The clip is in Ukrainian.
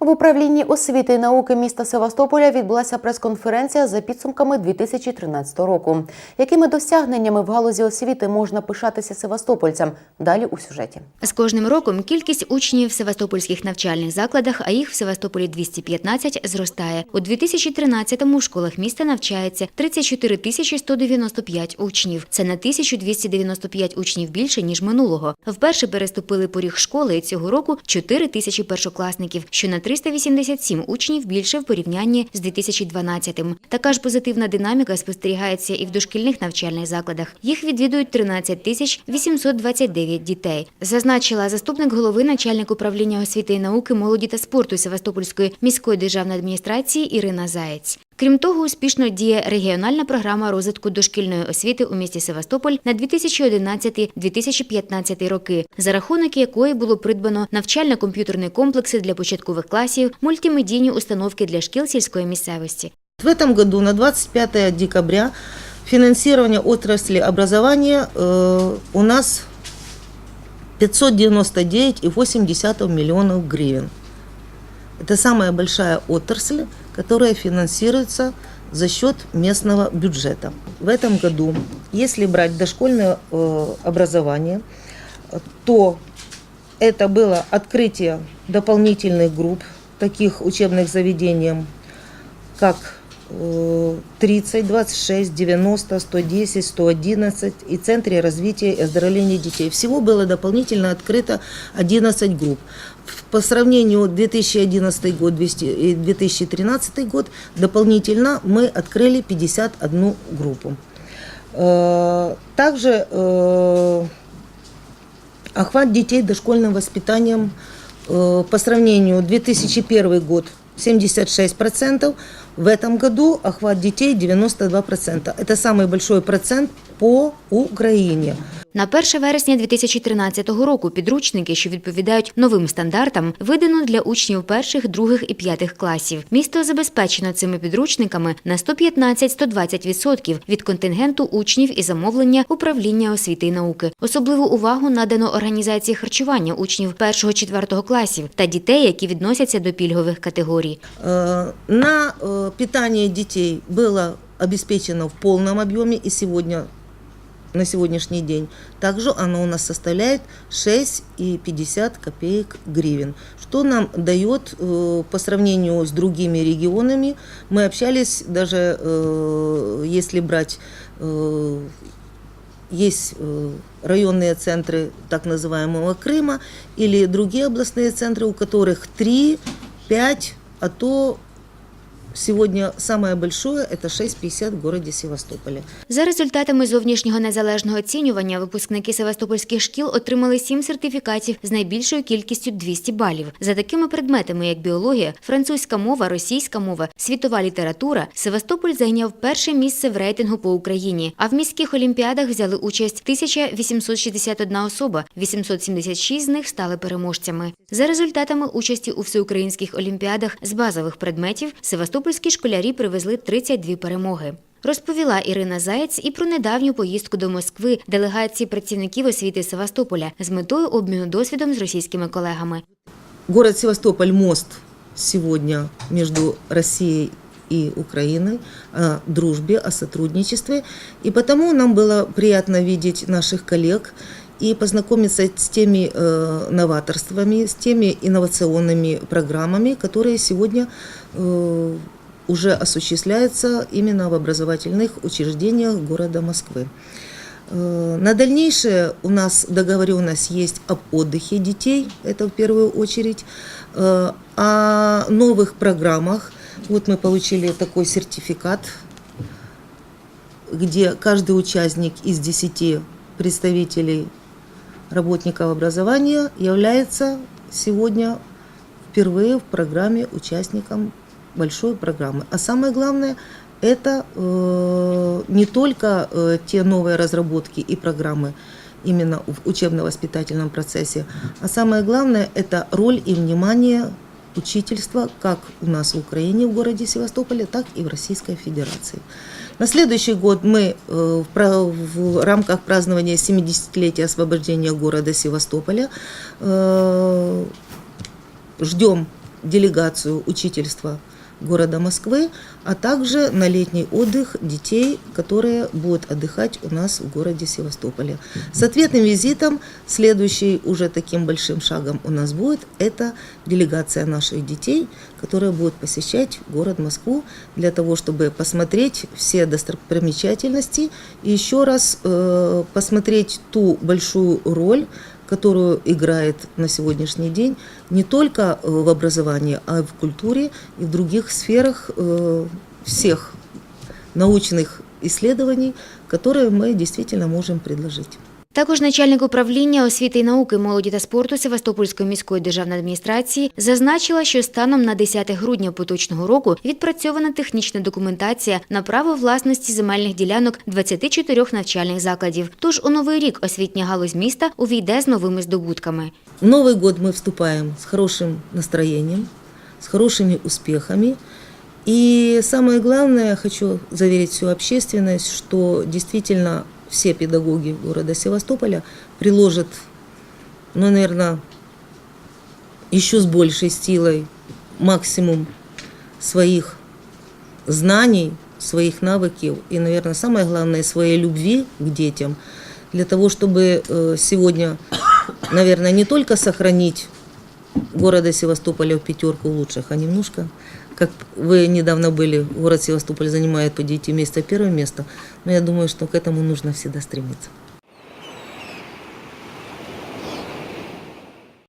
В управлінні освіти і науки міста Севастополя відбулася прес-конференція за підсумками 2013 року. Якими досягненнями в галузі освіти можна пишатися севастопольцям? Далі у сюжеті. З кожним роком кількість учнів в севастопольських навчальних закладах, а їх в Севастополі 215, зростає. У 2013-му в школах міста навчається 34 тисячі 195 учнів. Це на 1295 учнів більше, ніж минулого. Вперше переступили поріг школи цього року 4 тисячі першокласників, що на 387 учнів більше в порівнянні з 2012-м. Така ж позитивна динаміка спостерігається і в дошкільних навчальних закладах. Їх відвідують 13 тисяч 829 дітей. Зазначила заступник голови начальник управління освіти і науки, молоді та спорту Севастопольської міської державної адміністрації Ірина Заєць. Крім того, успішно діє регіональна програма розвитку дошкільної освіти у місті Севастополь на 2011-2015 роки, за рахунок якої було придбано навчально-комп'ютерні комплекси для початкових класів, мультимедійні установки для шкіл сільської місцевості. В этом году на 25 декабря финансирование отрасли образования э, у нас 599,8 миллионов гривен. Это самая большая отрасль, которая финансируется за счет местного бюджета. В этом году, если брать дошкольное э, образование, то это было открытие дополнительных групп таких учебных заведений, как 30, 26, 90, 110, 111 и Центре развития и оздоровления детей. Всего было дополнительно открыто 11 групп. По сравнению 2011 год 200 и 2013 год дополнительно мы открыли 51 группу. Э, Также э, охват детей дошкольным воспитанием э, по сравнению 2001 год 76%, в этом году охват детей 92%. Это самый большой процент по Украине. На 1 вересня 2013 року підручники, що відповідають новим стандартам, видано для учнів перших, других і п'ятих класів. Місто забезпечено цими підручниками на 115-120% від контингенту учнів і замовлення управління освіти і науки. Особливу увагу надано організації харчування учнів 1-4 класів та дітей, які відносяться до пільгових категорій. Э, На э, питание детей было обеспечено в полном объеме и сегодня на сегодняшний день. Также оно у нас составляет 6,50 копеек гривен, что нам дает э, по сравнению с другими регионами. Мы общались даже, э, если брать, э, есть э, районные центры так называемого Крыма или другие областные центры, у которых 3, 5, а то сегодня самое большое – это 6,50 в городе Севастополе. За результатами зовнішнього незалежного оцінювання випускники севастопольських шкіл отримали сім сертифікатів з найбільшою кількістю 200 балів. За такими предметами, як біологія, французька мова, російська мова, світова література, Севастополь зайняв перше місце в рейтингу по Україні. А в міських олімпіадах взяли участь 1861 особа, 876 з них стали переможцями. За результатами участі у всеукраїнських олімпіадах з базових предметів севастопольські школярі привезли 32 перемоги. Розповіла Ірина Заєць і про недавню поїздку до Москви делегації працівників освіти Севастополя з метою обміну досвідом з російськими колегами. Город Севастополь – мост сегодня между Россией и Украиной о дружбе, о сотрудничестве. И потому нам было приятно видеть наших коллег и познакомиться с теми э, новаторствами, с теми инновационными программами, которые сегодня э, уже осуществляются именно в образовательных учреждениях города Москвы. Э, На дальнейшее у нас договоренность есть об отдыхе детей, это в первую очередь, Э, о новых программах. Вот мы получили такой сертификат, где каждый участник из 10 представителей работников образования является сегодня впервые в программе участником большой программы. А самое главное, это э, не только э, те новые разработки и программы именно в учебно-воспитательном процессе, а самое главное, это роль и внимание учительства как у нас в Украине, в городе Севастополе, так и в Российской Федерации. На следующий год мы э, в пра- в рамках празднования 70-летия освобождения города Севастополя э, ждем делегацию учительства города Москвы, а также на летний отдых детей, которые будут отдыхать у нас в городе Севастополе. С ответным визитом следующий уже таким большим шагом у нас будет, это делегация наших детей, которая будет посещать город Москву для того, чтобы посмотреть все достопримечательности и еще раз э, посмотреть ту большую роль, которую играет на сегодняшний день не только э, в образовании, а и в культуре и в других сферах э, всех научных исследований, которые мы действительно можем предложить. Також начальник управління освіти і науки, молоді та спорту Севастопольської міської державної адміністрації зазначила, що станом на 10 грудня поточного року відпрацьована технічна документація на право власності земельних ділянок 24 навчальних закладів. Тож у новий рік освітня галузь міста увійде з новими здобутками. В Новый год мы вступаем с хорошим настроением, с хорошими успехами. И самое главное, хочу заверить всю общественность, что действительно все педагоги города Севастополя приложат, ну, наверное, еще с большей силой максимум своих знаний, своих навыков и, наверное, самое главное, своей любви к детям, для того, чтобы э, сегодня, наверное, не только сохранить города Севастополя в пятерку лучших, а немножко, как вы недавно были, город Севастополь занимает по девяти месяца первое место, но я думаю, что к этому нужно всегда стремиться.